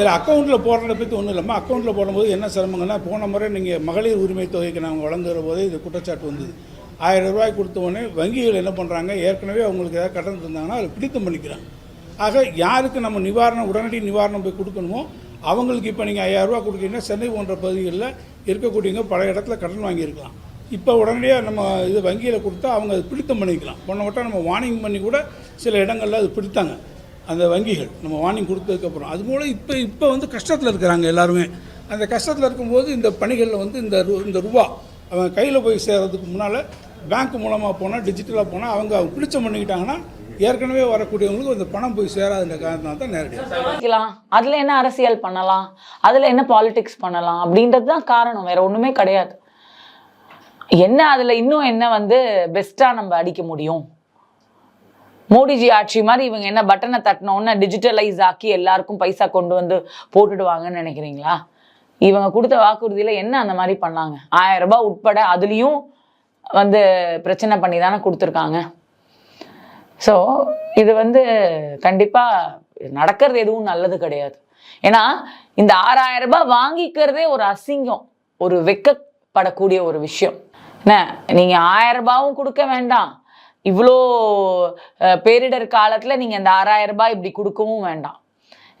சரி அக்கௌண்ட்டில் போடுறத பற்றி ஒன்றும் இல்லாமல் அக்கௌண்ட்டில் போடும்போது என்ன சிரமங்கன்னா போன முறை நீங்கள் மகளிர் உரிமை தொகைக்கு நாங்கள் வழங்குகிற போதே இது குற்றச்சாட்டு வந்தது. ஆயிரம் ரூபாய் கொடுத்த உடனே வங்கிகள் என்ன பண்ணுறாங்க ஏற்கனவே அவங்களுக்கு ஏதாவது கடன் தந்தாங்கன்னா அதை பிடித்தம் பண்ணிக்கிறாங்க. ஆக யாருக்கு நம்ம நிவாரணம் உடனடி நிவாரணம் போய் கொடுக்கணுமோ அவங்களுக்கு இப்போ நீங்கள் ஐயாயிரம் கொடுக்குறீங்கன்னா கொடுக்கீங்கன்னா சென்னை போன்ற பகுதிகளில் இருக்கக்கூடியவங்க பல இடத்துல கடன் வாங்கியிருக்கலாம். இப்போ உடனடியாக நம்ம இது வங்கியில் கொடுத்தா அவங்க அது பிடித்தம் பண்ணிக்கலாம். போன வட்டம் நம்ம வார்னிங் பண்ணி கூட சில இடங்களில் அது பிடித்தாங்க. அந்த வங்கிகள் நம்ம வார்னிங் கொடுத்ததுக்கப்புறம். அது மூலம் இப்போ இப்போ வந்து கஷ்டத்தில் இருக்கிறாங்க எல்லாருமே. அந்த கஷ்டத்தில் இருக்கும்போது இந்த பணிகளில் வந்து இந்த ரூ இந்த ரூபா அவன் கையில் போய் சேர்றதுக்கு முன்னால் பேங்க் மூலமாக போனால் டிஜிட்டலாக போனால் அவங்க அவங்க பிடிச்சம் பண்ணிக்கிட்டாங்கன்னா ஏற்கனவே வரக்கூடியவங்களுக்கு அந்த பணம் போய் சேராதுன்ற காரணம் தான் நேரடியாக அதில் என்ன அரசியல் பண்ணலாம்? அதில் என்ன பாலிடிக்ஸ் பண்ணலாம்? அப்படின்றது தான் காரணம். வேற ஒன்றுமே கிடையாது. என்ன அதில் இன்னும் என்ன வந்து பெஸ்ட்டாக நம்ம அடிக்க முடியும்? மோடிஜி ஆட்சி மாதிரி இவங்க என்ன பட்டனை தட்டினோன்னு டிஜிட்டலைஸ் ஆக்கி எல்லாருக்கும் பைசா கொண்டு வந்து போட்டுடுவாங்கன்னு நினைக்கிறீங்களா? இவங்க கொடுத்த வாக்குறுதியில் என்ன அந்த மாதிரி பண்ணாங்க? ஆயிரம் ரூபாய் உட்பட அதுலேயும் வந்து பிரச்சனை பண்ணி தானே கொடுத்துருக்காங்க. ஸோ இது வந்து கண்டிப்பாக நடக்கிறது எதுவும் நல்லது கிடையாது. ஏன்னா இந்த ஆறாயிரம் ரூபாய் வாங்கிக்கிறதே ஒரு அசிங்கம் ஒரு வெக்கப்படக்கூடிய ஒரு விஷயம். என்ன நீங்கள் ஆயிரம் ரூபாவும் கொடுக்க வேண்டாம். இவ்வளோ பேரிடர் காலத்தில் நீங்கள் இந்த ஆறாயிரம் ரூபாய் இப்படி கொடுக்கவும் வேண்டாம்.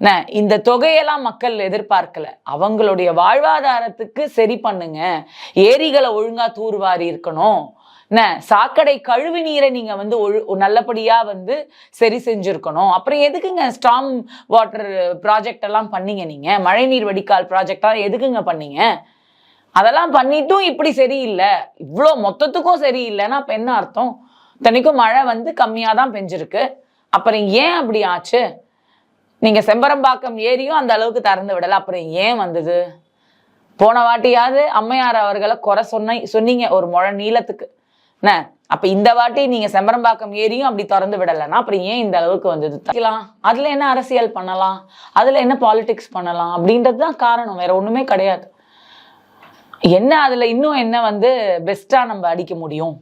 என்ன இந்த தொகையெல்லாம் மக்கள் எதிர்பார்க்கல. அவங்களுடைய வாழ்வாதாரத்துக்கு சரி பண்ணுங்க. ஏரிகளை ஒழுங்கா தூர்வாரி இருக்கணும். என்ன சாக்கடை கழுவி நீரை நீங்க வந்து ஒழு நல்லபடியா வந்து சரி செஞ்சிருக்கணும். அப்புறம் எதுக்குங்க ஸ்டாம் வாட்டர் ப்ராஜெக்ட் எல்லாம் பண்ணீங்க நீங்க? மழைநீர் வடிகால் ப்ராஜெக்ட்லாம் எதுக்குங்க பண்ணீங்க? அதெல்லாம் பண்ணிட்டும் இப்படி சரியில்லை இவ்வளோ மொத்தத்துக்கும் சரியில்லைன்னா அப்போ என்ன அர்த்தம்? தனிக்கும் மழை வந்து கம்மியாக தான் பெஞ்சிருக்கு. அப்புறம் ஏன் அப்படி ஆச்சு? நீங்கள் செம்பரம்பாக்கம் ஏரியும் அந்த அளவுக்கு திறந்து விடலை. அப்புறம் ஏன் வந்தது? போன வாட்டியாவது அம்மையார் அவர்களை குறை சொன்ன சொன்னீங்க. ஒரு முழ நீளத்துக்கு. என்ன? அப்போ இந்த வாட்டி நீங்கள் செம்பரம்பாக்கம் ஏரியும் அப்படி திறந்து விடலைன்னா அப்புறம் ஏன் இந்த அளவுக்கு வந்தது? தைக்கலாம் அதில் என்ன அரசியல் பண்ணலாம்? அதில் என்ன பாலிடிக்ஸ் பண்ணலாம்? அப்படின்றது தான் காரணம். வேற ஒன்றுமே கிடையாது. என்ன அதில் இன்னும் என்ன வந்து பெஸ்ட்டாக நம்ம அடிக்க முடியும்?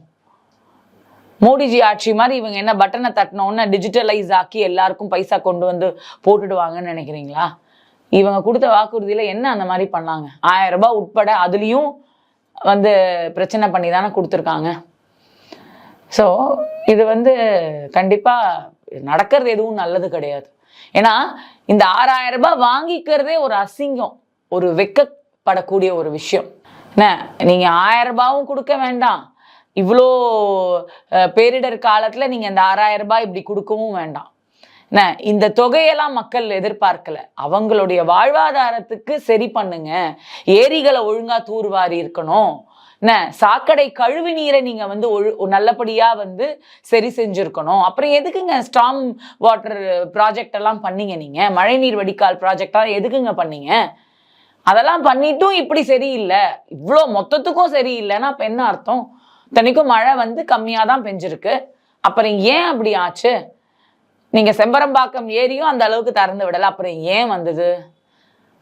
மோடிஜி ஆட்சி மாதிரி இவங்க என்ன பட்டனை தட்டினோன்னு டிஜிட்டலைஸ் ஆக்கி எல்லாருக்கும் பைசா கொண்டு வந்து போட்டுடுவாங்கன்னு நினைக்கிறீங்களா? இவங்க கொடுத்த வாக்குறுதியில் என்ன அந்த மாதிரி பண்ணாங்க? ஆயிரம் ரூபாய் உட்பட அதுலேயும் வந்து பிரச்சனை பண்ணி தானே கொடுத்துருக்காங்க. ஸோ இது வந்து கண்டிப்பாக நடக்கிறது எதுவும் நல்லது கிடையாது. ஏன்னா இந்த ஆறாயிரம் ரூபாய் வாங்கிக்கிறதே ஒரு அசிங்கம் ஒரு வெக்கப்படக்கூடிய ஒரு விஷயம். என்ன? நீங்கள் ஆயிரம் ரூபாவும் கொடுக்க வேண்டாம். இவ்வளோ பேரிடர் காலத்தில் நீங்கள் இந்த ஆறாயிரம் ரூபாய் இப்படி கொடுக்கவும் வேண்டாம். என்ன இந்த தொகையெல்லாம் மக்கள் எதிர்பார்க்கல. அவங்களுடைய வாழ்வாதாரத்துக்கு சரி பண்ணுங்க. ஏரிகளை ஒழுங்கா தூர்வாரி இருக்கணும். என்ன சாக்கடை கழிவு நீரை நீங்க வந்து ஒழு நல்லபடியா வந்து சரி செஞ்சிருக்கணும். அப்புறம் எதுக்குங்க ஸ்டாம் வாட்டர் ப்ராஜெக்ட் எல்லாம் பண்ணீங்க நீங்க? மழைநீர் வடிகால் ப்ராஜெக்ட்லாம் எதுக்குங்க பண்ணீங்க? அதெல்லாம் பண்ணிட்டும் இப்படி சரியில்லை. இவ்வளோ மொத்தத்துக்கும் சரியில்லைன்னா அப்போ என்ன அர்த்தம்? இத்தனைக்கும் மழை வந்து கம்மியாக தான் பெஞ்சிருக்கு. அப்புறம் ஏன் அப்படி ஆச்சு? நீங்கள் செம்பரம்பாக்கம் ஏரியும் அந்த அளவுக்கு திறந்து விடலை. அப்புறம் ஏன் வந்தது?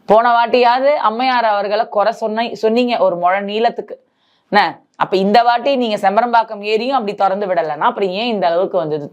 போன வாட்டியாவது அம்மையார் அவர்களை குறை சொன்ன சொன்னீங்க. ஒரு முழ நீளத்துக்கு. என்ன? அப்போ இந்த வாட்டி நீங்கள் செம்பரம்பாக்கம் ஏரியும் அப்படி திறந்து விடலைன்னா அப்புறம் ஏன் இந்த அளவுக்கு வந்தது?